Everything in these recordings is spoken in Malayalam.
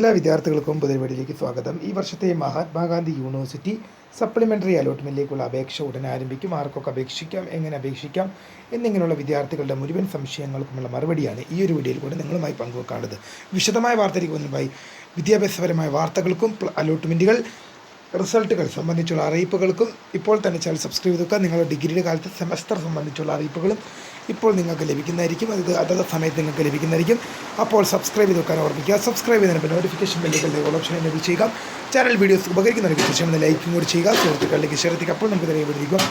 എല്ലാ വിദ്യാർത്ഥികൾക്കും പുതിയപടിയിലേക്ക് സ്വാഗതം. ഈ വർഷത്തെ മഹാത്മാഗാന്ധി യൂണിവേഴ്സിറ്റി സപ്ലിമെന്ററി അലോട്ട്മെന്റിലേക്കുള്ള അപേക്ഷ ഉടൻ ആരംഭിക്കും. ആർക്കൊക്കെ അപേക്ഷിക്കാം എങ്ങനെ അപേക്ഷിക്കാം എന്നിങ്ങനെയുള്ള വിദ്യാർത്ഥികളുടെ മുഴുവൻ സംശയങ്ങൾക്കുമുള്ള മറുപടിയാണ് ഈ ഒരു വീഡിയോയിൽ കൂടെ നിങ്ങളുമായി പങ്കുവെക്കാനുള്ളത്. വിശദമായ വാർത്തയ്ക്ക് മുൻപായി വിദ്യാഭ്യാസപരമായ വാർത്തകൾക്കും അലോട്ട്മെന്റുകൾ റിസൾട്ടുകൾ സംബന്ധിച്ചുള്ള അറിയിപ്പുകൾക്കും ഇപ്പോൾ തന്നെ ചാനൽ സബ്സ്ക്രൈബ് ചെയ്തുക നിങ്ങളുടെ ഡിഗ്രിയുടെ കാലത്ത് സെമസ്റ്റർ സംബന്ധിച്ചുള്ള അറിയിപ്പുകളും ഇപ്പോൾ നിങ്ങൾക്ക് ലഭിക്കുന്നതായിരിക്കും. അത് അതത് സമയത്ത് നിങ്ങൾക്ക് ലഭിക്കുന്നതായിരിക്കും. അപ്പോൾ സബ്സ്ക്രൈബ് ചെയ്ത് വെക്കാൻ ഓർമ്മിക്കുക. സബ്സ്ക്രൈബ് ചെയ്തതിന് നോട്ടിഫിക്കേഷൻ ബെല്ലുകളുടെ ഓപ്ഷൻ എനേബിൾ ചെയ്യുക. ചാനൽ വീഡിയോസ് ഉപകരിക്കുന്നവർക്ക് തീർച്ചയായും ലൈക്കും കൂടി ചെയ്യുക. സുഹൃത്തുക്കളിലേക്ക് ഷെയർ എത്തിക്കുക. അപ്പോൾ നമുക്ക് തെളിയപ്പെട്ടിരിക്കും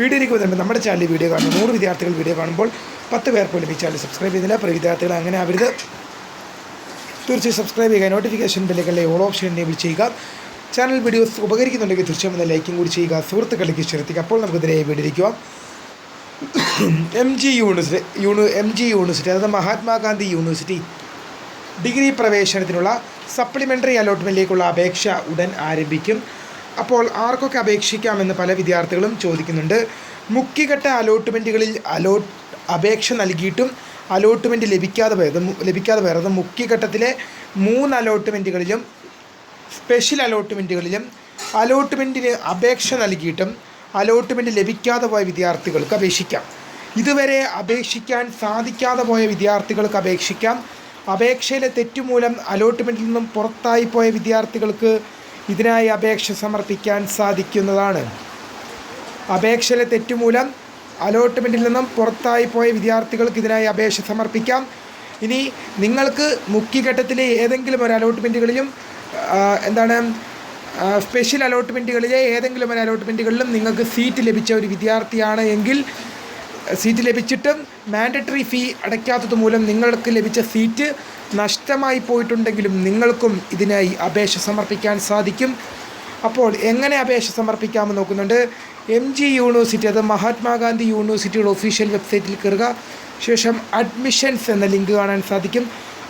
വീഡിയോയിലേക്ക് വരുമ്പോൾ നമ്മുടെ ചാനലിൽ വീഡിയോ കാണുന്ന നൂറ് വിദ്യാർത്ഥികൾ വീഡിയോ കാണുമ്പോൾ പത്ത് പേർ പോലും ഈ ചാനൽ സബ്സ്ക്രൈബ് ചെയ്തില്ല അപ്പോൾ വിദ്യാർത്ഥികൾ അങ്ങനെ അവരുത് തീർച്ചയായും സബ്സ്ക്രൈബ് ചെയ്യുക. നോട്ടിഫിക്കേഷൻ ബെല്ലുകളിലെ ഓൾ ഓപ്ഷൻ എനേബിൾ ചെയ്യുക. ചാനൽ വീഡിയോസ് ഉപകരിക്കുന്നുണ്ടെങ്കിൽ തീർച്ചയായും ഒന്ന് ലൈക്കും കൂടി ചെയ്യുക. സുഹൃത്തുക്കളിലേക്ക് ശ്രദ്ധിക്കുക അപ്പോൾ നമുക്ക് നമുക്കിതിനെ video M G university uni M G university അതായത് മഹാത്മാഗാന്ധി യൂണിവേഴ്സിറ്റി ഡിഗ്രി പ്രവേശനത്തിനുള്ള സപ്ലിമെന്ററി അലോട്ട്മെന്റിലേക്കുള്ള അപേക്ഷ ഉടൻ ആരംഭിക്കും. അപ്പോൾ ആർക്കൊക്കെ അപേക്ഷിക്കാമെന്ന് പല വിദ്യാർത്ഥികളും ചോദിക്കുന്നുണ്ട്. മുഖ്യഘട്ട അലോട്ട്മെന്റുകളിൽ അലോട്ട് അപേക്ഷ നൽകിയിട്ടും അലോട്ട്മെന്റ് ലഭിക്കാതെ പോയത് ലഭിക്കാതെ പോയത് മുഖ്യഘട്ടത്തിലെ മൂന്ന് അലോട്ട്മെന്റുകളിലും സ്പെഷ്യൽ അലോട്ട്മെന്റുകളിലും അലോട്ട്മെന്റിന് അപേക്ഷ നൽകിയിട്ടും അലോട്ട്മെന്റ് ലഭിക്കാതെ പോയ വിദ്യാർത്ഥികൾക്ക് അപേക്ഷിക്കാം. ഇതുവരെ അപേക്ഷിക്കാൻ സാധിക്കാതെ പോയ വിദ്യാർത്ഥികൾക്ക് അപേക്ഷിക്കാം. അപേക്ഷയിലെ തെറ്റുമൂലം അലോട്ട്മെന്റിൽ നിന്നും പുറത്തായി പോയ വിദ്യാർത്ഥികൾക്ക് ഇതിനായി അപേക്ഷ സമർപ്പിക്കാൻ സാധിക്കുന്നതാണ്. അപേക്ഷയിലെ തെറ്റുമൂലം അലോട്ട്മെന്റിൽ നിന്നും പുറത്തായി പോയ വിദ്യാർത്ഥികൾക്ക് ഇതിനായി അപേക്ഷ സമർപ്പിക്കാം. ഇനി നിങ്ങൾക്ക് മുഖ്യഘട്ടത്തിലെ ഏതെങ്കിലും ഒരു അലോട്ട്മെന്റുകളിലും എന്താണ് സ്പെഷ്യൽ അലോട്ട്മെന്റുകളിലെ ഏതെങ്കിലും ഒരു അലോട്ട്മെന്റുകളിലും നിങ്ങൾക്ക് സീറ്റ് ലഭിച്ച ഒരു വിദ്യാർത്ഥിയാണ് എങ്കിൽ സീറ്റ് ലഭിച്ചിട്ടും മാൻഡറ്ററി ഫീ അടയ്ക്കാത്തത് മൂലം നിങ്ങൾക്ക് ലഭിച്ച സീറ്റ് നഷ്ടമായി പോയിട്ടുണ്ടെങ്കിലും നിങ്ങൾക്കും ഇതിനായി അപേക്ഷ സമർപ്പിക്കാൻ സാധിക്കും. അപ്പോൾ എങ്ങനെ അപേക്ഷ സമർപ്പിക്കാമെന്ന് നോക്കുന്നുണ്ട്. എം ജി യൂണിവേഴ്സിറ്റി അത് മഹാത്മാഗാന്ധി യൂണിവേഴ്സിറ്റിയുടെ ഒഫീഷ്യൽ വെബ്സൈറ്റിൽ കയറുക. ശേഷം അഡ്മിഷൻസ് എന്ന ലിങ്ക് കാണാൻ സാധിക്കും.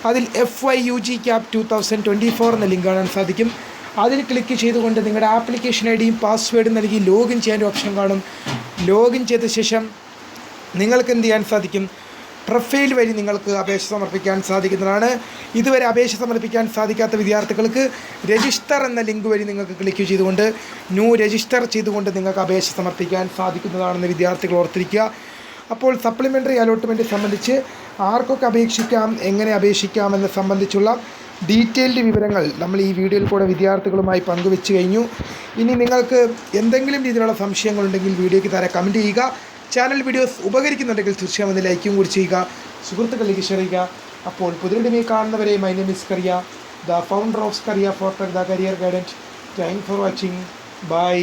അതിൽ F Y U G CAP two thousand twenty four എന്ന ലിങ്ക് കാണാൻ സാധിക്കും. അതിൽ ക്ലിക്ക് ചെയ്തുകൊണ്ട് നിങ്ങളുടെ ആപ്ലിക്കേഷൻ ഐ ഡിയും പാസ്വേഡും നൽകി ലോഗിൻ ചെയ്യാൻ ഓപ്ഷൻ കാണും. ലോഗിൻ ചെയ്ത ശേഷം നിങ്ങൾക്ക് എന്ത് ചെയ്യാൻ സാധിക്കും? പ്രൊഫൈൽ വഴി നിങ്ങൾക്ക് അപേക്ഷ സമർപ്പിക്കാൻ സാധിക്കുന്നതാണ്. ഇതുവരെ അപേക്ഷ സമർപ്പിക്കാൻ സാധിക്കാത്ത വിദ്യാർത്ഥികൾക്ക് രജിസ്റ്റർ എന്ന ലിങ്ക് വഴി നിങ്ങൾക്ക് ക്ലിക്ക് ചെയ്തുകൊണ്ട് ന്യൂ രജിസ്റ്റർ ചെയ്തുകൊണ്ട് നിങ്ങൾക്ക് അപേക്ഷ സമർപ്പിക്കാൻ സാധിക്കുന്നതാണെന്ന് വിദ്യാർത്ഥികൾ ഓർത്തിരിക്കുക. അപ്പോൾ സപ്ലിമെന്ററി അലോട്ട്മെന്റ് സംബന്ധിച്ച് ആർക്കൊക്കെ അപേക്ഷിക്കാം എങ്ങനെ അപേക്ഷിക്കാം എന്ന് സംബന്ധിച്ചുള്ള ഡീറ്റെയിൽഡ് വിവരങ്ങൾ നമ്മൾ ഈ വീഡിയോയിൽ കൂടെ വിദ്യാർത്ഥികളുമായി പങ്കുവെച്ച് കഴിഞ്ഞു. ഇനി നിങ്ങൾക്ക് എന്തെങ്കിലും രീതിയിലുള്ള സംശയങ്ങളുണ്ടെങ്കിൽ വീഡിയോയ്ക്ക് താരെ കമന്റ് ചെയ്യുക. ചാനൽ വീഡിയോസ് ഉപകരിക്കുന്നുണ്ടെങ്കിൽ തീർച്ചയായും ഒന്ന് ലൈക്കും കൂടി ചെയ്യുക. സുഹൃത്തുക്കളിലേക്ക് ഷെയർ ചെയ്യുക. അപ്പോൾ പുതിയ കാണുന്നവരെ my name is Kariya the founder of Kariya for the career guidance thank for watching bye